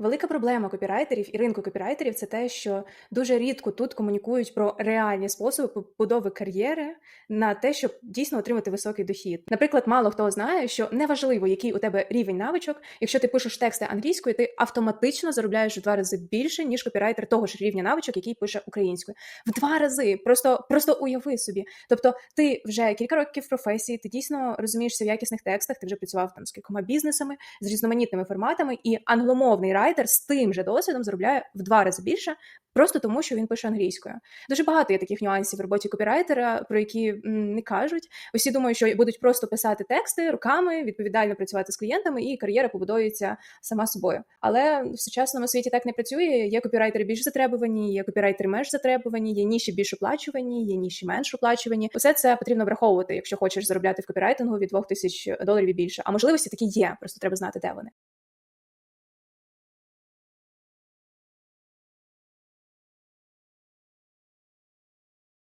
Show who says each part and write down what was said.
Speaker 1: Велика проблема копірайтерів і ринку копірайтерів це те, що дуже рідко тут комунікують про реальні способи побудови кар'єри на те, щоб дійсно отримати високий дохід. Наприклад, мало хто знає, що неважливо, який у тебе рівень навичок, якщо ти пишеш тексти англійською, ти автоматично заробляєш в два рази більше, ніж копірайтер того ж рівня навичок, який пише українською. В два рази. Просто просто уяви собі. Тобто, ти вже кілька років в професії, ти дійсно розумієшся в якісних текстах, ти вже працював там з кількома бізнесами, з різноманітними форматами, і англомовний райтер з тим же досвідом заробляє в два рази більше, просто тому, що він пише англійською. Дуже багато є таких нюансів в роботі копірайтера, про які не кажуть. Усі думають, що будуть просто писати тексти руками, відповідально працювати з клієнтами, і кар'єра побудується сама собою. Але в сучасному світі так не працює. Є копірайтери більш затребувані, є копірайтери менш затребувані, є ніші більш оплачувані, є ніші менш оплачувані. Усе це потрібно враховувати, якщо хочеш заробляти в копірайтингу від 2000 доларів і більше. А можливості такі є, просто треба знати, де вони.